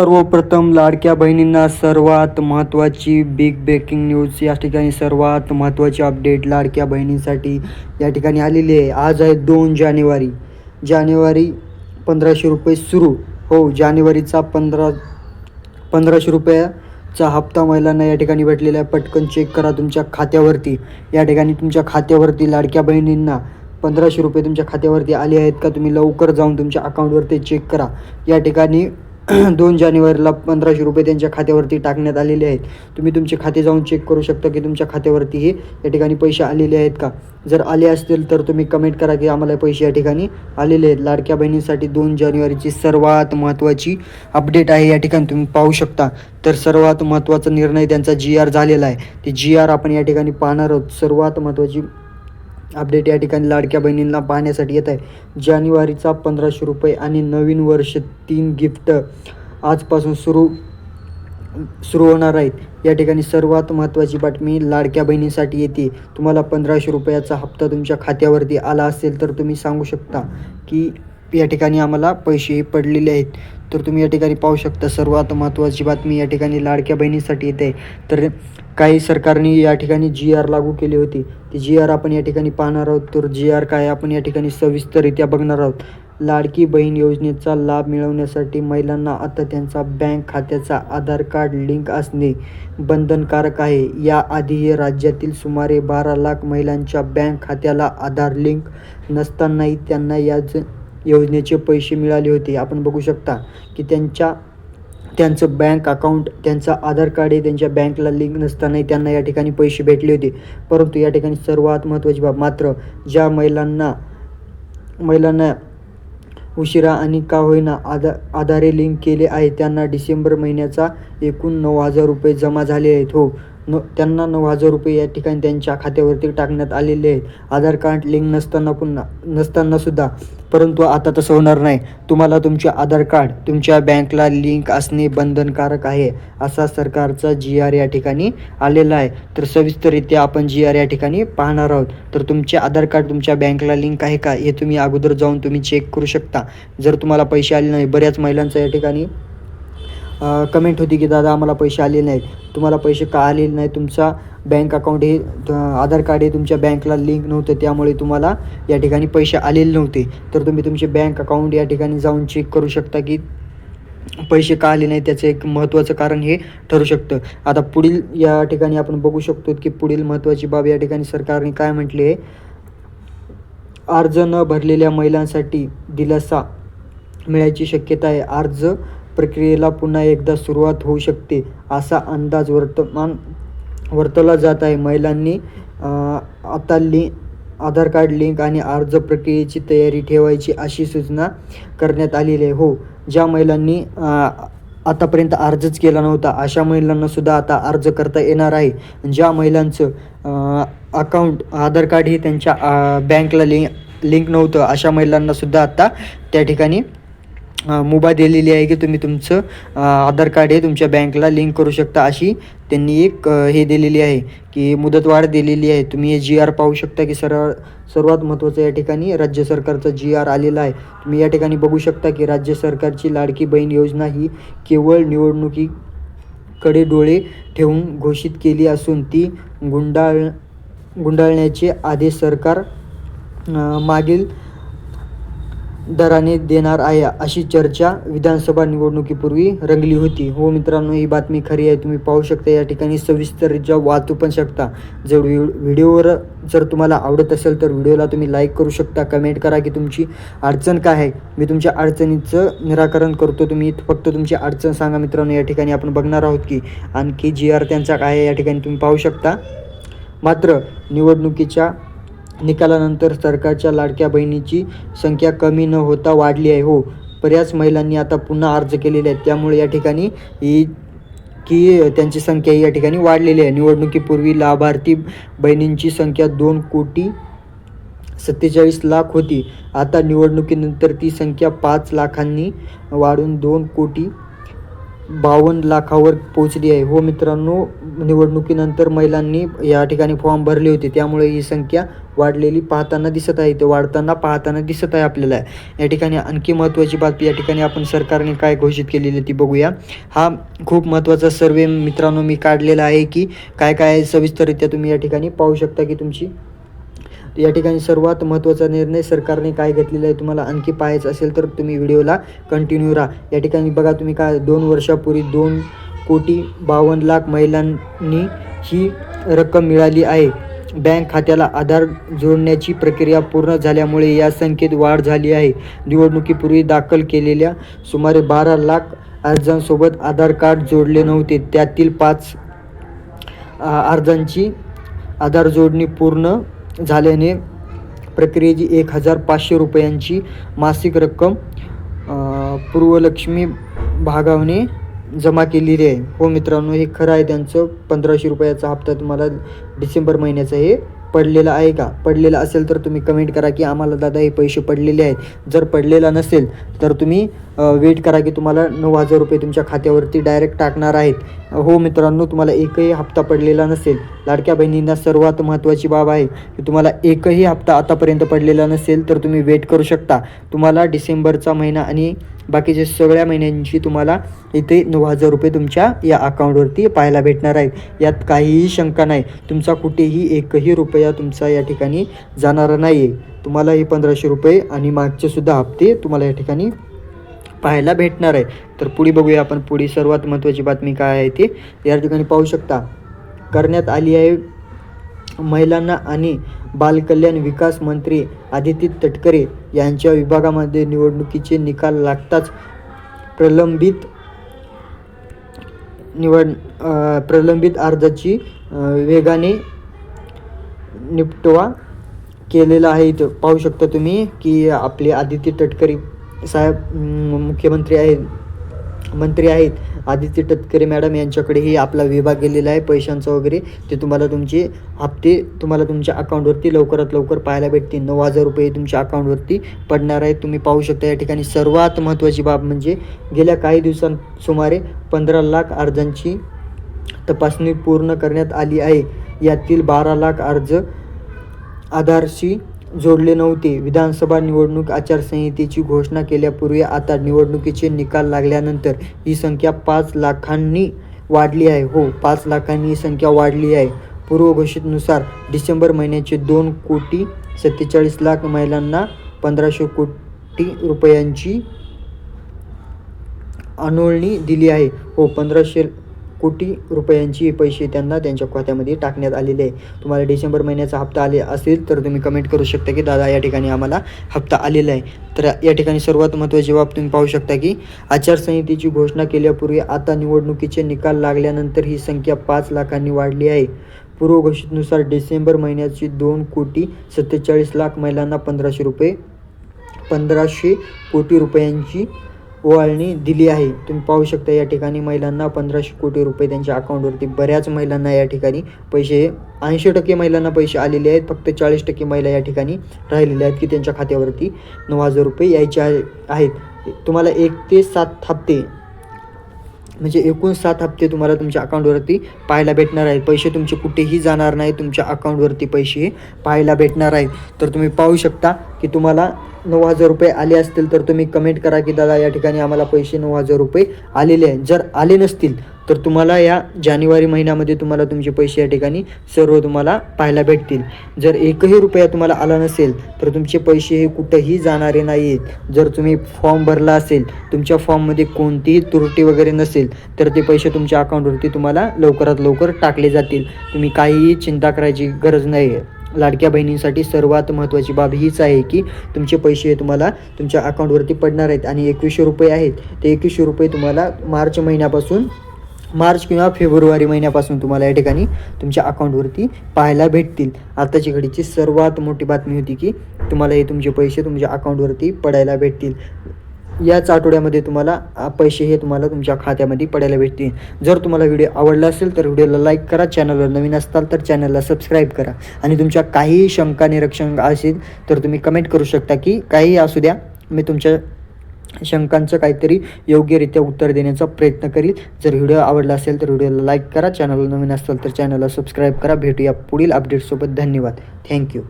सर्वप्रथम लाडक्या बहिणींना सर्वात महत्त्वाची बिग ब्रेकिंग न्यूज या ठिकाणी सर्वात महत्त्वाची अपडेट लाडक्या बहिणींसाठी या ठिकाणी आलेली आहे. आज आहे दोन जानेवारी. जानेवारी पंधराशे रुपये सुरू. हो जानेवारीचा पंधरा पंधराशे रुपयाचा हप्ता महिलांना या ठिकाणी भेटलेला आहे. पटकन चेक करा तुमच्या खात्यावरती. या ठिकाणी तुमच्या खात्यावरती लाडक्या बहिणींना पंधराशे रुपये तुमच्या खात्यावरती आले आहेत का? तुम्ही लवकर जाऊन तुमच्या अकाउंटवरती चेक करा. या ठिकाणी दोन जानेवारीला पंधराशे रुपये त्यांच्या खात्यावरती टाकण्यात आलेले आहेत. तुम्ही तुमचे खाते जाऊन चेक करू शकता की तुमच्या खात्यावरती हे या ठिकाणी पैसे आलेले आहेत का? जर आले असतील तर तुम्ही कमेंट करा की आम्हाला पैसे या ठिकाणी आलेले आहेत. लाडक्या बहिणींसाठी दोन जानेवारीची सर्वात महत्त्वाची अपडेट आहे या ठिकाणी तुम्ही पाहू शकता. तर सर्वात महत्त्वाचा निर्णय त्यांचा जी आर झालेला आहे. ते जी आर आपण या ठिकाणी पाहणार आहोत. सर्वात महत्त्वाची अपडेट या ठिकाणी लाडक्या बहिणींना पाहण्यासाठी येत आहे. जानेवारीचा पंधराशे रुपये आणि नवीन वर्ष तीन गिफ्ट आजपासून सुरू सुरू होणार आहेत. या ठिकाणी सर्वात महत्त्वाची बातमी लाडक्या बहिणीसाठी येते. तुम्हाला पंधराशे रुपयाचा हप्ता तुमच्या खात्यावरती आला असेल तर तुम्ही सांगू शकता की या ठिकाणी आम्हाला पैसे पडलेले आहेत. तर तुम्ही या ठिकाणी पाहू शकता सर्वात महत्त्वाची बातमी या ठिकाणी लाडक्या बहिणीसाठी येते. तर काही सरकारने या ठिकाणी जी आर लागू केली होती. ती जी आर आपण या ठिकाणी पाहणार आहोत. तर जी आर काय आपण या ठिकाणी सविस्तररित्या बघणार आहोत. लाडकी बहीण योजनेचा लाभ मिळवण्यासाठी महिलांना आता त्यांचा बँक खात्याचा आधार कार्ड लिंक असणे बंधनकारक आहे. याआधीही राज्यातील सुमारे बारा लाख महिलांच्या बँक खात्याला आधार लिंक नसतानाही त्यांना याच योजनेचे पैसे मिळाले होते. आपण बघू शकता की त्यांच्या त्यांचं बँक अकाउंट त्यांचं आधार कार्ड हे त्यांच्या बँकला लिंक नसतानाही त्यांना या ठिकाणी पैसे भेटले होते. परंतु या ठिकाणी सर्वात महत्त्वाची बाब मात्र ज्या महिलांना महिलांना उशिरा आणि का होईना आधा आधारे लिंक केले आहे त्यांना डिसेंबर महिन्याचा एकूण नऊ हजार रुपये जमा झाले आहेत. हो न त्यांना नऊ हजार रुपये या ठिकाणी त्यांच्या खात्यावरती टाकण्यात आलेले आहेत. आधार कार्ड लिंक नसताना पुन्हा नसताना सुद्धा. परंतु आता तसं होणार नाही. तुम्हाला तुमचे आधार कार्ड तुमच्या बँकला लिंक असणे बंधनकारक आहे असा सरकारचा जी आर या ठिकाणी आलेला आहे. तर सविस्तररित्या आपण जी आर या ठिकाणी पाहणार आहोत. तर तुमचे आधार कार्ड तुमच्या बँकला लिंक आहे का हे तुम्ही अगोदर जाऊन तुम्ही चेक करू शकता. जर तुम्हाला पैसे आले नाही बऱ्याच महिलांचा या ठिकाणी कमेंट होती की दादा आम्हाला पैसे आले नाहीत. तुम्हाला पैसे का आलेले नाही तुमचा बँक अकाउंट हे आधार कार्ड हे तुमच्या बँकला लिंक नव्हतं. त्यामुळे तुम्हाला या ठिकाणी पैसे आलेले नव्हते. तर तुम्ही तुमचे बँक अकाउंट या ठिकाणी जाऊन चेक करू शकता की पैसे का आले नाही त्याचं एक महत्त्वाचं कारण हे ठरू शकतं. आता पुढील या ठिकाणी आपण बघू शकतो की पुढील महत्त्वाची बाब या ठिकाणी सरकारने काय म्हटले आहे? अर्ज न भरलेल्या महिलांसाठी दिलासा मिळायची शक्यता आहे. अर्ज प्रक्रियेला पुन्हा एकदा सुरुवात होऊ शकते असा अंदाज वर्तमान वर्तवला जात आहे. महिलांनी आता लि आधार कार्ड लिंक आणि अर्ज प्रक्रियेची तयारी ठेवायची अशी सूचना करण्यात आलेली आहे. हो ज्या महिलांनी आतापर्यंत अर्जच केला नव्हता अशा महिलांना सुद्धा आता अर्ज करता येणार आहे. ज्या महिलांचं अकाउंट आधार कार्ड हे त्यांच्या बँकला लिंक लिंक नव्हतं अशा महिलांना सुद्धा आता त्या ठिकाणी मुभा दिलेली आहे की तुम्ही तुमचं आधार कार्ड हे तुमच्या बँकला लिंक करू शकता अशी त्यांनी एक हे दिलेली आहे की मुदतवाढ दिलेली आहे. तुम्ही हे जी आर पाहू शकता की सर्व सर्वात महत्त्वाचं या ठिकाणी राज्य सरकारचा जी आर आलेला आहे. तुम्ही या ठिकाणी बघू शकता की राज्य सरकारची लाडकी बहीण योजना ही केवळ निवडणुकीकडे डोळे ठेवून घोषित केली असून ती गुंडाळ गुंडाळण्याचे आदेश सरकार मागील दराने देणार आहे अशी चर्चा विधानसभा निवडणुकीपूर्वी रंगली होती. हो मित्रांनो ही बातमी खरी आहे. तुम्ही पाहू शकता या ठिकाणी सविस्तररित्या वाचू पण शकता. जर व्हि व्हिडिओवर जर तुम्हाला आवडत असेल तर व्हिडिओला तुम्ही लाईक करू शकता. कमेंट करा की तुमची अडचण काय आहे. मी तुमच्या अडचणीचं निराकरण करतो. तुम्ही फक्त तुमची अडचण सांगा मित्रांनो. या ठिकाणी आपण बघणार आहोत की आणखी जी आर त्यांचा काय आहे या ठिकाणी तुम्ही पाहू शकता. मात्र निवडणुकीच्या निकालानंतर सरकारच्या लाडक्या बहिणीची संख्या कमी न होता वाढली आहे. हो बऱ्याच महिलांनी आता पुन्हा अर्ज केलेले आहेत. त्यामुळे या ठिकाणी ही की त्यांची संख्या या ठिकाणी वाढलेली आहे. निवडणुकीपूर्वी लाभार्थी बहिणींची संख्या दोन कोटी सत्तेचाळीस लाख होती. आता निवडणुकीनंतर ती संख्या पाच लाखांनी वाढून दोन कोटी बावन्न लाखावर पोहोचली आहे. हो मित्रांनो निवडणुकीनंतर महिलांनी या ठिकाणी फॉर्म भरले होते. त्यामुळे ही संख्या वाढलेली पाहताना दिसत आहे. ते वाढताना पाहताना दिसत आहे आपल्याला. या ठिकाणी आणखी महत्त्वाची बातमी या ठिकाणी आपण सरकारने काय घोषित केलेली ती बघूया. हा खूप महत्त्वाचा सर्वे मित्रांनो मी काढलेला आहे की काय काय आहे सविस्तररित्या तुम्ही या ठिकाणी पाहू शकता की तुमची या ठिकाणी सर्वात महत्त्वाचा निर्णय सरकारने काय घेतलेला आहे तुम्हाला आणखी पाहायचं असेल तर तुम्ही व्हिडिओला कंटिन्यू राहा. या ठिकाणी बघा तुम्ही काय दोन वर्षापूर्वी दोन कोटी बावन्न लाख महिलांनी ही रक्कम मिळाली आहे. बँक खात्याला आधार जोडण्याची प्रक्रिया पूर्ण झाल्यामुळे या संख्येत वाढ झाली आहे. निवडणुकीपूर्वी दाखल केलेल्या सुमारे बारा लाख अर्जांसोबत आधार कार्ड जोडले नव्हते. त्यातील पाच अर्जांची आधार जोडणी पूर्ण झाल्याने प्रक्रियेची एक हजार पाचशे रुपयांची मासिक रक्कम पूर्वलक्ष्मी भागावने जमा केलेली आहे. हो मित्रांनो हे खरं आहे. त्यांचं पंधराशे रुपयाचा हप्ता तुम्हाला डिसेंबर महिन्याचा हे पडलेला आहे का? पडलेला असेल तर तुम्ही कमेंट करा की आम्हाला दादा हे पैसे पडलेले आहेत. जर पडलेला नसेल तर तुम्ही वेट करा की तुम्हाला नऊ हजार रुपये तुमच्या खात्यावरती डायरेक्ट टाकणार आहेत. हो मित्रांनो तुम्हाला एकही हप्ता पडलेला नसेल. लाडक्या बहिणींना सर्वात महत्त्वाची बाब आहे की तुम्हाला एकही हप्ता आतापर्यंत पडलेला नसेल तर तुम्ही वेट करू शकता. तुम्हाला डिसेंबरचा महिना आणि बाकीचे सगळ्या महिन्यांची तुम्हाला इथे नऊ हजार रुपये तुमच्या या अकाउंटवरती पाहायला भेटणार आहेत. यात काहीही शंका नाही. तुमचा कुठेही एकही रुपया तुमचा या ठिकाणी जाणारा नाही आहे तुम्हाला हे पंधराशे रुपये आणि मागचेसुद्धा हप्ते तुम्हाला या ठिकाणी पाहायला भेटणार आहे तर पुढे बघूया आपण पुढे सर्वात महत्त्वाची बातमी काय आहे ते. या ठिकाणी पाहू शकता. करण्यात आली आहे महिलांना आणि बालकल्याण विकास मंत्री आदिती तटकरे यांच्या विभागामध्ये निवडणुकीचे निकाल लागताच प्रलंबित निवड प्रलंबित अर्जाची वेगाने निपटवा केलेला आहे. इथं पाहू शकता तुम्ही की आपले आदित्य तटकरे साहेब मुख्यमंत्री आहेत मंत्री आहेत. आदित्य तटकरे मॅडम यांच्याकडेही आपला विभाग गेलेला आहे पैशांचा वगैरे. ते तुम्हाला तुमचे हप्ते तुम्हाला तुमच्या अकाउंटवरती लवकरात लवकर पाहायला भेटतील. नऊ हजार रुपये तुमच्या अकाउंटवरती पडणार आहे. तुम्ही पाहू शकता या ठिकाणी सर्वात महत्त्वाची बाब म्हणजे गेल्या काही दिवसां सुमारे पंधरा लाख अर्जांची तपासणी पूर्ण करण्यात आली आहे. यातील बारा लाख अर्ज आधारशी जोडले नव्हते. विधानसभा निवडणूक आचारसंहितेची घोषणा केल्यापूर्वी आता निवडणुकीचे निकाल लागल्यानंतर ही संख्या पाच लाखांनी वाढली आहे. हो पाच लाखांनी ही संख्या वाढली आहे. पूर्वघोषितनुसार डिसेंबर महिन्याचे दोन कोटी सत्तेचाळीस लाख महिलांना पंधराशे कोटी रुपयांची अनोळणी दिली आहे. हो पंधराशे कोटी रुपयांची पैसे त्यांना त्यांच्या खात्यामध्ये टाकण्यात आलेले आहे. तुम्हाला डिसेंबर महिन्याचा हप्ता आले असेल तर तुम्ही कमेंट करू शकता की दादा या ठिकाणी आम्हाला हप्ता आलेला आहे. तर या ठिकाणी सर्वात महत्त्वाची बाब तुम्ही पाहू शकता की आचारसंहितेची घोषणा केल्यापूर्वी आता निवडणुकीचे निकाल लागल्यानंतर ही संख्या पाच लाखांनी वाढली आहे. पूर्वघोषितनुसार डिसेंबर महिन्याची दोन कोटी सत्तेचाळीस लाख महिलांना पंधराशे रुपये पंधराशे कोटी रुपयांची ओवाळणी दिली आहे. तुम्ही पाहू शकता या ठिकाणी महिलांना पंधराशे कोटी रुपये त्यांच्या अकाउंटवरती बऱ्याच महिलांना या ठिकाणी पैसे ऐंशी टक्के महिलांना पैसे आलेले आहेत. फक्त चाळीस टक्के महिला या ठिकाणी राहिलेल्या आहेत की त्यांच्या खात्यावरती नऊ हजार रुपये यायचे आहे- आहेत. तुम्हाला एक ते सात हप्ते म्हणजे एकूण सात हप्ते तुम्हाला तुमच्या अकाउंटवरती पाहायला भेटणार आहेत. पैसे तुमचे कुठेही जाणार नाही तुमच्या अकाउंटवरती पैसे पाहायला भेटणार आहेत. तर तुम्ही पाहू शकता की तुम्हाला नऊ हजार रुपये आले असतील तर तुम्ही कमेंट करा की दादा या ठिकाणी आम्हाला पैसे नऊ हजार रुपये आलेले आहेत. जर आले नसतील तर तुम्हाला या जानेवारी महिन्यामध्ये तुम्हाला तुमचे पैसे या ठिकाणी सर्व तुम्हाला पाहायला भेटतील. जर एकही रुपया तुम्हाला आला नसेल तर तुमचे पैसे हे कुठंही जाणारे नाही आहेत जर तुम्ही फॉर्म भरला असेल तुमच्या फॉर्ममध्ये कोणतीही त्रुटी वगैरे नसेल तर ते पैसे तुमच्या अकाउंटवरती तुम्हाला लवकरात लवकर टाकले जातील. तुम्ही काहीही चिंता करायची गरज नाही. आहे लाडक्या बहिणींसाठी सर्वात महत्त्वाची बाब हीच आहे की तुमचे पैसे हे तुम्हाला तुमच्या अकाउंटवरती पडणार आहेत आणि एकवीसशे रुपये आहेत. ते एकवीसशे रुपये तुम्हाला मार्च महिन्यापासून मार्च किंवा फेब्रुवारी महिन्यापासून तुम्हाला या ठिकाणी तुमच्या अकाउंटवरती पाहायला भेटतील. आताची घडीची सर्वात मोठी बातमी होती की तुम्हाला हे तुमचे पैसे तुमच्या अकाउंटवरती पडायला भेटतील. याच आठवड्यामध्ये तुम्हाला पैसे हे तुम्हाला तुमच्या खात्यामध्ये पडायला भेटतील. जर तुम्हाला व्हिडिओ आवडला असेल तर व्हिडिओला लाईक करा चॅनलवर नवीन असताल तर चॅनलला सबस्क्राईब करा. आणि तुमच्या काही शंका निरीक्षण असेल तर तुम्ही कमेंट करू शकता की काही असू द्या मी तुमच्या शंकांचं काहीतरी योग्यरित्या उत्तर देण्याचा प्रयत्न करील. जर व्हिडिओ आवडला असेल तर व्हिडिओला लाईक करा. चॅनलला नवीन असेल तर चॅनलला सबस्क्राईब करा. भेटूया पुढील अपडेटसोबत धन्यवाद. थँक्यू